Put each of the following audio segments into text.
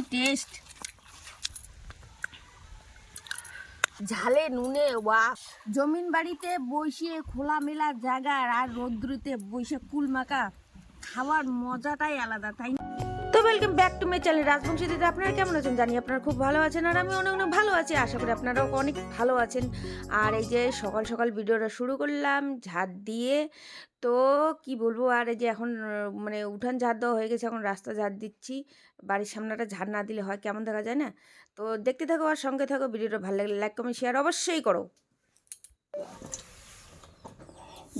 কি টেস্ট ঝালে নুনে ওয়া জমিন বাড়িতে বসিয়ে খোলামেলা জায়গার আর রৌদ্রুতে বসে কুলমাকা, খাওয়ার মজাটাই আলাদা, তাই welcome back to my channel Rajbanshi দিদি। আপনারা কেমন আছেন? জানি আপনারা খুব ভালো আছেন আর আমি অনেক অনেক ভালো আছি। আশা করি আপনারাও অনেক ভালো আছেন। আর এই যে সকাল সকাল ভিডিওটা শুরু করলাম ঝাড় দিয়ে। তো কি বলব, আর এই যে এখন মানে উঠান ঝাড় দেওয়া হয়ে গেছে, এখন রাস্তা ঝাড় দিচ্ছি। বাড়ির সামনেটা ঝাড় না দিলে হয়, কেমন দেখা যায় না? তো দেখতে থাকো আর সঙ্গে থাকো, ভিডিওটা ভালো লাগলে লাইক, কমেন্ট, শেয়ার অবশ্যই করো।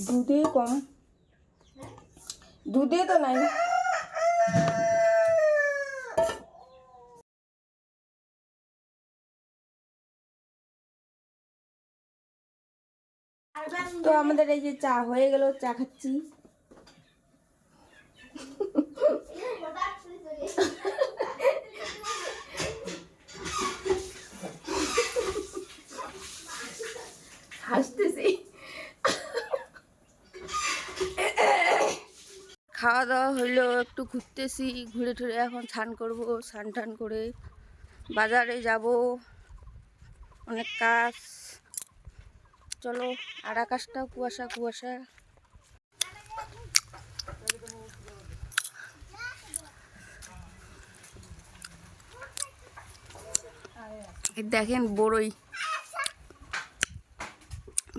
দুধে কম। দুধে তো নাই। তো আমাদের এই যে চা হয়ে গেল, চা খাচ্ছি। খাওয়া দাওয়া হইল, একটু ঘুরতেছি, ঘুরে টুরে এখন স্নান করব, স্নান টান করে বাজারে যাব। অনেক কাজ। চলো আর আকাশটা কুয়াশা কুয়াশা। দেখেন বড়ই।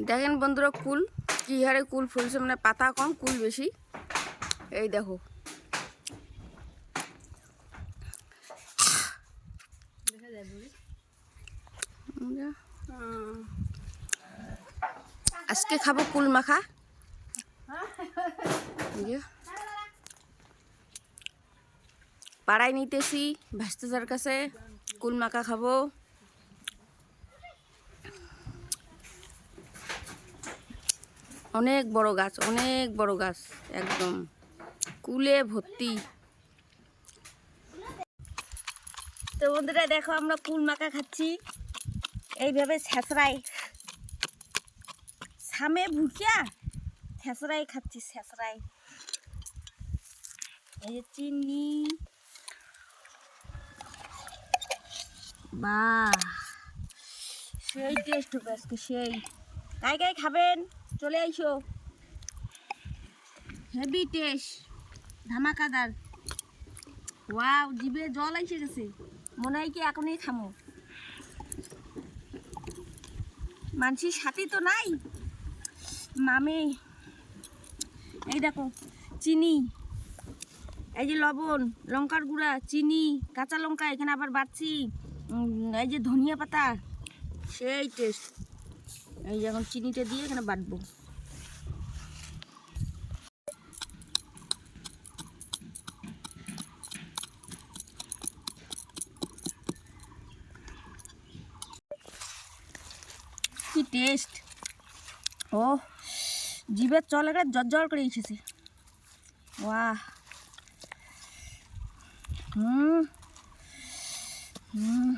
দেখেন বন্ধুরা কুল কি হারে কুল ফুলছে মানে পাতা কম কুল বেশি। এই দেখো। উম, আজকে খাব কুল মাখা। পাড়ায় নিতেছি, ভাস্তাজার কাছে কুল মাখা খাব। অনেক বড় গাছ, অনেক বড় গাছ, একদম। কুলে ভর্তি। তো বন্ধুরা, দেখো আমরা কুল মাখা খাচ্ছি। এইভাবে ছেঁচড়াই সামে ভুকিয়া ছেঁচড়াই খাচ্ছি ছেঁচড়াই এই যে চিনি বাহ সেই টেস্ট হবে আজকে সেই কাই কাই খাবেন চলে আইসো হেভি টেস্ট ধামাকাদার ওয়াও জিভে জল আইসে গেছে মনে হয় কি এখনই খামো মানসির সাথে তো নাই মামে, এই দেখো, চিনি, এই যে লবণ, লঙ্কার গুঁড়া, চিনি, কাঁচা লঙ্কা, এখানে আবার বাড়ছি। এই যে ধনিয়া পাতা, সেই টেস্ট এই যে এখন চিনিটা দিয়ে এখানে বাটবো। টেস্ট ও জিভের চল একটা জল করে এসেছে। বাহ হুম। হুম।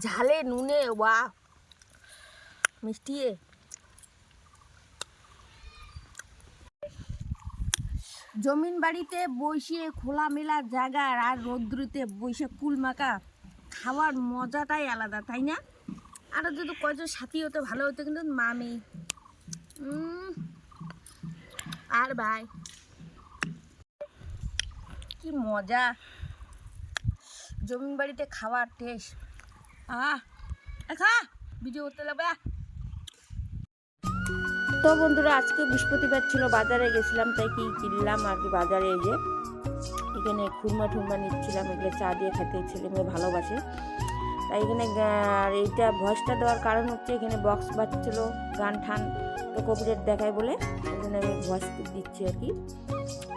ঝালে নুনে ওয়া মিষ্টিয়ে জমিন বাড়িতে বসিয়ে খোলামেলা জায়গার আর রৌদ্রুতে বসে কুল মাখা খাওয়ার মজাটাই আলাদা, তাই না? আর যদি কয়জন সাথী হতো, ভালো হতো, কিন্তু মামি। আর ভাই। কি মজা। জমিন বাড়িতে খাওয়ার টেস্ট। আহ ভিডিও করতে লাগবে। তো বন্ধুরা, আজকে বৃহস্পতিবার ছিল, বাজারে গেছিলাম, তাই কি কিনলাম আর কি বাজারে এই যে, এখানে খুরমা ঠুরমা নিচ্ছিলাম, এগুলো চা দিয়ে খেতে ছেলে মেয়ে ভালোবাসে। তাই এখানে আর এইটা ভয়েসটা দেওয়ার কারণ হচ্ছে, এখানে বক্স বাজছিল, গান ঠান তো কপিরাইট দেখায় বলে ওই জন্য আমি ভয়েস দিচ্ছি আর কি।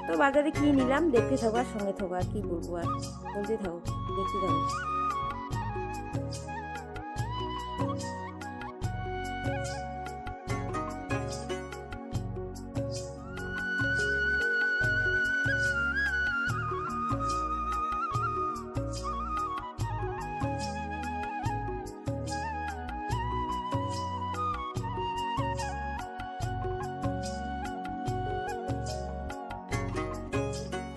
তো বাজারে কি নিলাম দেখতে থাকো, আর সঙ্গে থাকো, আর কি বলব আর বলতে থাকো, দেখতে থাকো।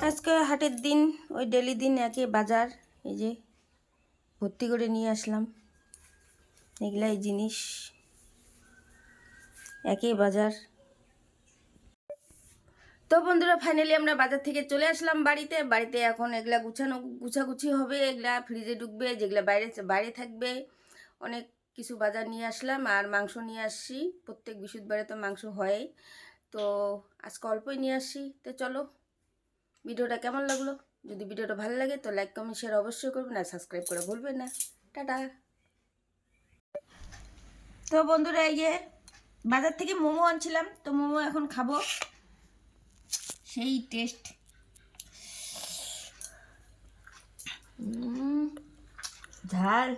আজকে হাটের দিন, ওই ডেলি দিন একে বাজার, এই যে ভর্তি করে নিয়ে আসলাম। এগুলাই জিনিস। একই বাজার। তো বন্ধুরা ফাইনালি আমরা বাজার থেকে চলে আসলাম বাড়িতে। বাড়িতে এখন এগুলা গুছানো, গুছাগুছি হবে। এগুলা ফ্রিজে ঢুকবে, যেগুলা বাইরে বাইরে থাকবে। অনেক কিছু বাজার নিয়ে আসলাম আর মাংস নিয়ে আসছি। প্রত্যেক বৃহস্পতিবারে তো মাংস হয় তো আজকে অল্পই নিয়ে আসছি। তো চলো ভিডিওটা কেমন লাগল? যদি ভিডিওটা ভালো লাগে, তো লাইক কমেন্ট শেয়ার অবশ্যই করবেন আর সাবস্ক্রাইব করে ভুলবেন না। টাটা। তো বন্ধুরা, এই বাজার থেকে মোমো আনছিলাম, তো মোমো এখন খাব। সেই টেস্ট ঝাল।